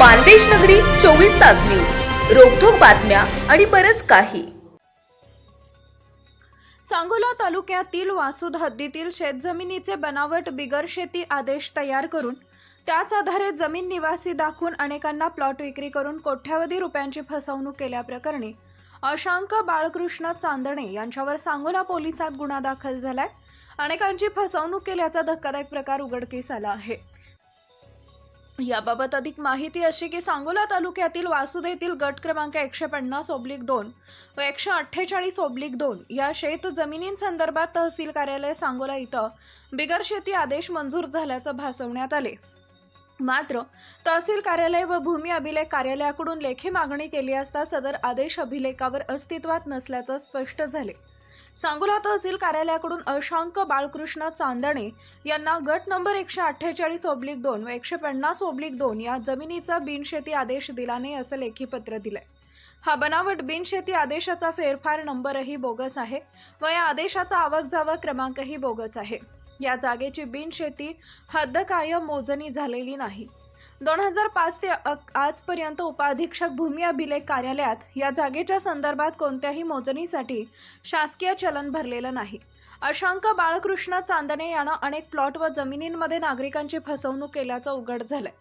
मानदेश नगरी चोवीस तास न्यूज. रोखोक बातम्या आणि बरच काही. सांगोला तालुक्यातील वासुद हद्दीतील शेतजमिनीचे बनावट बिगर शेती आदेश तयार करून त्याच आधारे जमीन निवासी दाखवून अनेकांना प्लॉट विक्री करून कोट्यावधी रुपयांची फसवणूक केल्याप्रकरणी अशांक बाळकृष्ण चांदणे यांच्यावर सांगोला पोलिसात गुन्हा दाखल झालाय. अनेकांची फसवणूक केल्याचा धक्कादायक प्रकार उघडकीस आला आहे. याबाबत अधिक माहिती अशी की सांगोला तालुक्यातील वासुद येथील गट क्रमांक एकशे पन्नास ओब्लिक दोन व एकशे अठ्ठेचाळीस ओब्लिक दोन या शेत जमिनींसंदर्भात तहसील कार्यालय सांगोला इथं बिगर शेती आदेश मंजूर झाल्याचं भासवण्यात आले. मात्र तहसील कार्यालय व भूमी अभिलेख कार्यालयाकडून लेखी मागणी केली असता सदर आदेश अभिलेखावर अस्तित्वात नसल्याचं स्पष्ट झाले. सांगोला तहसील कार्यालयाकडून अशांक बाळकृष्ण चांदणे यांना गट नंबर एकशे अठ्ठेचाळीस ओब्लिक दोन व एकशे पन्नास ओब्लिक दोन या जमिनीचा बिनशेती आदेश दिला नाही असं लेखी पत्र दिलंय. हा बनावट बिनशेती आदेशाचा फेरफार नंबरही बोगस आहे व या आदेशाचा आवक जावक क्रमांकही बोगस आहे. या जागेची बिनशेती हद्द कायम मोजणी झालेली नाही. दोन हजार पाच ते आजपर्यंत उपाधीक्षक भूमी अभिलेख कार्यालयात या जागेच्या संदर्भात कोणत्याही मोजणीसाठी शासकीय चलन भरलेलं नाही. अशांक बाळकृष्ण चांदणे यानं अनेक प्लॉट व जमिनींमध्ये नागरिकांची फसवणूक केल्याचं उघड झालंय.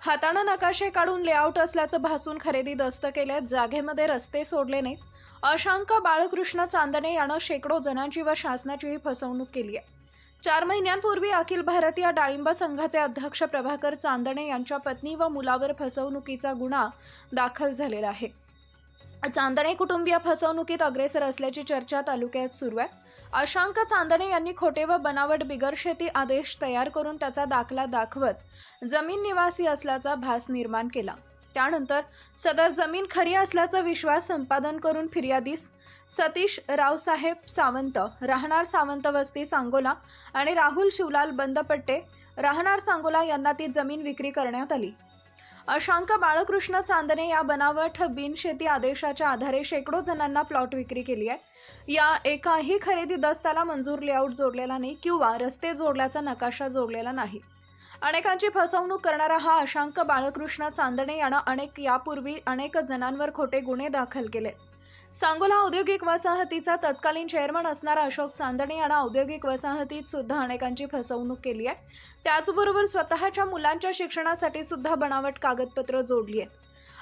हातानं नकाशे काढून लेआउट असल्याचं भासून खरेदी दस्त केल्यात जागेमध्ये रस्ते सोडले नाहीत. अशांक बाळकृष्ण चांदणे यानं शेकडो जणांची व शासनाचीही फसवणूक केली आहे. चार महिन्यांपूर्वी अखिल भारतीय डाळिंब संघाचे अध्यक्ष प्रभाकर चांदणे यांच्या पत्नी व मुलावर फसवणुकीचा गुन्हा दाखल झालेला आहे. चांदणे कुटुंबीय फसवणुकीत अग्रेसर असल्याची चर्चा तालुक्यात सुरू आहे. अशांक चांदणे यांनी खोटे व बनावट बिगर शेती आदेश तयार करून त्याचा दाखला दाखवत जमीन निवासी असल्याचा भास निर्माण केला. त्यानंतर सदर जमीन खरी असल्याचा विश्वास संपादन करून फिर्यादीस सतीश रावसाहेब सावंत राहणार सावंत वस्ती सांगोला आणि राहुल शिवलाल बंदपट्टे राहणार सांगोला यांना ती जमीन विक्री करण्यात आली. अशांक बाळकृष्ण चांदणे या बनावट बिनशेती आदेशाच्या आधारे शेकडो जणांना प्लॉट विक्री केली आहे. या एकाही खरेदी दस्ताला मंजूर लेआउट जोडलेला नाही किंवा रस्ते जोडल्याचा नकाशा जोडलेला नाही. अनेकांची फसवणूक करणारा हा अशांक बाळकृष्ण चांदणे यानं अनेक यापूर्वी अनेक जणांवर खोटे गुन्हे दाखल केले. सांगोला औद्योगिक वसाहतीचा तत्कालीन चेअरमन असणारा अशोक चांदणे यानं औद्योगिक वसाहतीत सुद्धा अनेकांची फसवणूक केली आहे. त्याचबरोबर स्वतःच्या मुलांच्या शिक्षणासाठी सुद्धा बनावट कागदपत्र जोडली आहेत.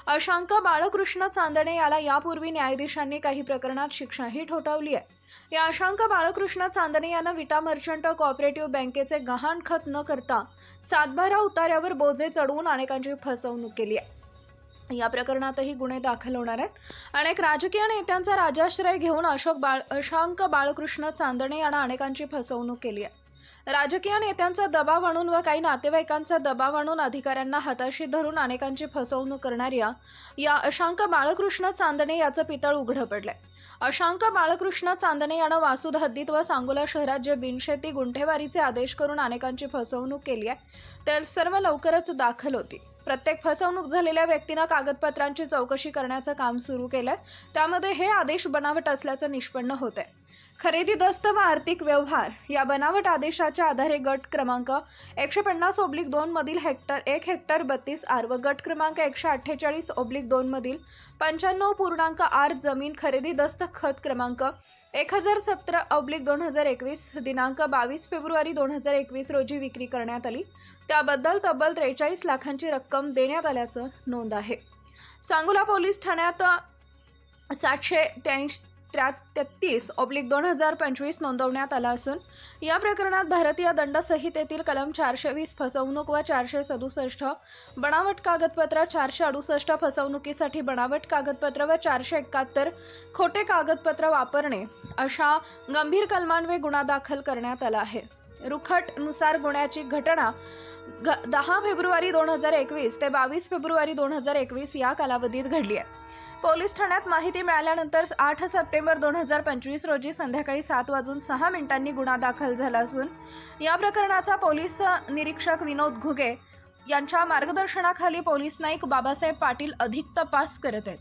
अशांक बाळकृष्ण चांदणे याला यापूर्वी न्यायाधीशांनी काही प्रकरणात शिक्षाही ठोठावली आहे. या अशांक बाळकृष्ण चांदणे यानं विटा मर्चंट कॉपरेटिव्ह बँकेचे गहाण खत न करता सातबारा उतार्यावर बोजे चढवून अनेकांची फसवणूक केली आहे. या प्रकरणातही गुन्हे दाखल होणार आहेत. अनेक राजकीय नेत्यांचा राजाश्रय घेऊन अशोक बाळ अशांक बाळकृष्ण चांदणे यांना अनेकांची फसवणूक केली आहे. राजकीय नेत्यांचा दबाव आणून व काही नातेवाईकांचा दबाव आणून अधिकाऱ्यांना हाताशी धरून अनेकांची फसवणूक करणाऱ्या या अशांक बाळकृष्ण चांदणे याचं पितळ उघडं पडलंय. अशांक बाळकृष्ण चांदणे यानं वासूद हद्दीत व सांगोला शहरात जे बिनशेती गुंठेवारीचे आदेश करून अनेकांची फसवणूक केली आहे ते सर्व लवकरच दाखल होती प्रत्येक फसवणूक झालेल्या व्यक्तीनं कागदपत्रांची चौकशी करण्याचं काम सुरू केलंय. त्यामध्ये हे आदेश बनावट असल्याचं निष्पन्न होत आहे खरेदी दस्त व आर्थिक व्यवहार या बनावट आदेशाच्या आधारे गट क्रमांक एकशे पन्नास ओब्लिक दोन मधील हेक्टर एक हेक्टर बत्तीस आर व गट क्रमांक एकशे अठ्ठेचाळीस ओब्लिक दोन मधील पंच्याण्णव पूर्णांक आर जमीन खरेदी दस्त खत क्रमांक एक हजार सतरा ऑब्लिक दोन हजार एकवीस दिनांक बावीस फेब्रुवारी दोन हजार एकवीस रोजी विक्री करण्यात आली. त्याबद्दल तब्बल त्रेचाळीस लाखांची रक्कम देण्यात आल्याचं नोंद आहे. सांगोला पोलीस ठाण्यात सातशे त्याऐंशी त्र्या तेहतीस ऑब्लिक दोन हजार पंचवीस नोंदवण्यात आला असून या प्रकरणात भारतीय दंड संहितेतील कलम चारशे वीस फसवणूक व चारशे सदुसष्ट बनावट कागदपत्र चारशे अडुसष्ट फसवणुकीसाठी बनावट कागदपत्र व चारशे एकाहत्तर खोटे कागदपत्र वापरणे अशा गंभीर कलमांवे गुन्हा दाखल करण्यात आला आहे. रुखटनुसार गुन्ह्याची घटना घ दहा फेब्रुवारी दोन हजार एकवीस ते बावीस फेब्रुवारी दोन हजार एकवीस या कालावधीत घडली आहे. पोलीस ठाण्यात माहिती मिळाल्यानंतर आठ सप्टेंबर दोन हजार पंचवीस रोजी संध्याकाळी सात वाजून सहा मिनिटांनी गुन्हा दाखल झाला असून या प्रकरणाचा पोलीस निरीक्षक विनोद घुगे यांच्या मार्गदर्शनाखाली पोलीस नाईक बाबासाहेब पाटील अधिक तपास करत आहेत.